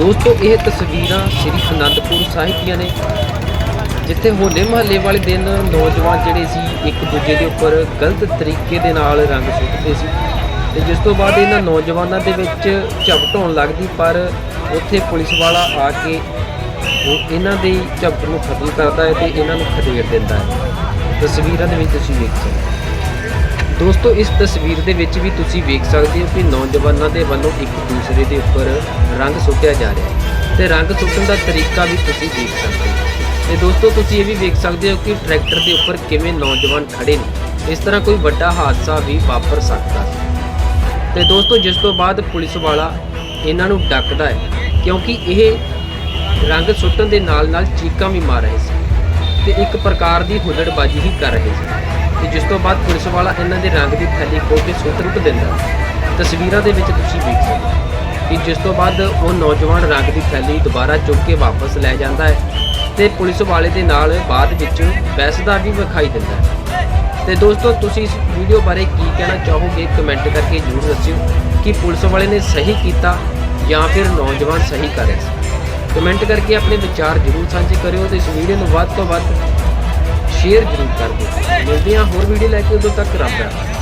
ਦੋਸਤੋ, ਇਹ ਤਸਵੀਰਾਂ ਸ੍ਰੀ ਅਨੰਦਪੁਰ ਸਾਹਿਬ ਦੀਆਂ ਨੇ, ਜਿੱਥੇ ਹੋਲੇ ਮਹੱਲੇ ਵਾਲੇ ਦਿਨ ਨੌਜਵਾਨ ਜਿਹੜੇ ਸੀ, ਇੱਕ ਦੂਜੇ ਦੇ ਉੱਪਰ ਗਲਤ ਤਰੀਕੇ ਦੇ ਨਾਲ ਰੰਗ ਸੁੱਟਦੇ ਸੀ ਤੇ ਜਿਸ ਤੋਂ ਬਾਅਦ ਇਹਨਾਂ ਨੌਜਵਾਨਾਂ ਦੇ ਵਿੱਚ ਝਪਟ ਹੋਣ ਲੱਗਦੀ, ਪਰ ਉੱਥੇ ਪੁਲਿਸ ਵਾਲਾ ਆ ਕੇ ਉਹ ਇਹਨਾਂ ਦੀ ਝਪਟ ਨੂੰ ਖਤਮ ਕਰਦਾ ਹੈ ਤੇ ਇਹਨਾਂ ਨੂੰ ਖਦੇੜ ਦਿੰਦਾ ਹੈ। ਤਸਵੀਰਾਂ ਦੇ ਵਿੱਚ ਤੁਸੀਂ ਵੇਖ ਸਕਦੇ ਹੋ। ਦੋਸਤੋ, ਇਸ ਤਸਵੀਰ ਦੇ ਵਿੱਚ ਵੀ ਤੁਸੀਂ ਵੇਖ ਸਕਦੇ ਹੋ ਕਿ ਨੌਜਵਾਨਾਂ ਦੇ ਵੱਲੋਂ ਇੱਕ ਦੂਸਰੇ ਦੇ ਉੱਪਰ ਰੰਗ ਸੁੱਟਿਆ ਜਾ ਰਿਹਾ ਹੈ ਤੇ ਰੰਗ ਸੁੱਟਣ ਦਾ ਤਰੀਕਾ ਵੀ ਤੁਸੀਂ ਦੇਖ ਸਕਦੇ ਹੋ। ਤੇ ਦੋਸਤੋ, ਤੁਸੀਂ ਇਹ ਵੀ ਵੇਖ ਸਕਦੇ ਹੋ ਕਿ ਟਰੈਕਟਰ ਦੇ ਉੱਪਰ ਕਿਵੇਂ ਨੌਜਵਾਨ ਖੜੇ ਨੇ। ਇਸ ਤਰ੍ਹਾਂ ਕੋਈ ਵੱਡਾ ਹਾਦਸਾ ਵੀ ਵਾਪਰ ਸਕਦਾ ਹੈ। ਤੇ ਦੋਸਤੋ, ਜਿਸ ਤੋਂ ਬਾਅਦ ਪੁਲਿਸ ਵਾਲਾ ਇਹਨਾਂ ਨੂੰ ਡੱਕਦਾ ਹੈ, ਕਿਉਂਕਿ ਇਹ ਰੰਗ ਸੁੱਟਣ ਦੇ ਨਾਲ ਨਾਲ ਚੀਕਾਂ ਵੀ ਮਾਰ ਰਹੇ ਸੀ ਤੇ ਇੱਕ ਪ੍ਰਕਾਰ ਦੀ ਹੁੱਲੜਬਾਜ਼ੀ ਹੀ ਕਰ ਰਹੇ ਸੀ। ਤੇ ਜਿਸ ਤੋਂ ਬਾਅਦ ਪੁਲਿਸ ਵਾਲਾ ਇਹਨਾਂ ਦੇ ਰੰਗ ਦੀ ਥੈਲੀ ਖੋਲ ਕੇ ਸੁੱਟ ਰੁੱਟ ਦਿੰਦਾ। ਤਸਵੀਰਾਂ ਦੇ ਵਿੱਚ ਤੁਸੀਂ ਵੇਖ ਸਕਦੇ ਹੋ ਕਿ ਜਿਸ ਤੋਂ ਬਾਅਦ ਉਹ ਨੌਜਵਾਨ ਰੰਗ ਦੀ ਥੈਲੀ ਦੁਬਾਰਾ ਚੁੱਕ ਕੇ ਵਾਪਸ ਲੈ ਜਾਂਦਾ ਹੈ ਤੇ ਪੁਲਿਸ ਵਾਲੇ ਦੇ ਨਾਲ ਬਾਅਦ ਵਿੱਚ ਬੈਸਦਾ ਵੀ ਵਿਖਾਈ ਦਿੰਦਾ ਹੈ। ਤੇ ਦੋਸਤੋ, ਤੁਸੀਂ ਇਸ ਵੀਡੀਓ ਬਾਰੇ ਕੀ ਕਹਿਣਾ ਚਾਹੋਗੇ ਕਮੈਂਟ ਕਰਕੇ ਜਰੂਰ ਦੱਸਿਓ ਕਿ ਪੁਲਿਸ ਵਾਲੇ ਨੇ ਸਹੀ ਕੀਤਾ ਜਾਂ ਫਿਰ ਨੌਜਵਾਨ ਸਹੀ ਕਰ ਰਿਹਾ ਸੀ। ਕਮੈਂਟ ਕਰਕੇ ਆਪਣੇ ਵਿਚਾਰ ਜਰੂਰ ਸਾਂਝੇ ਕਰਿਓ ਤੇ ਇਸ ਵੀਡੀਓ ਨੂੰ ਵੱਧ ਤੋਂ ਵੱਧ ਸ਼ੇਅਰ ਜਰੂਰ ਕਰ ਦਿਓ। ਮਿਲਦੇ ਹਾਂ ਹੋਰ ਵੀਡੀਓ ਲੈ ਕੇ ਉਦੋਂ ਤੱਕ ਰੱਬ ਰਾਖਾ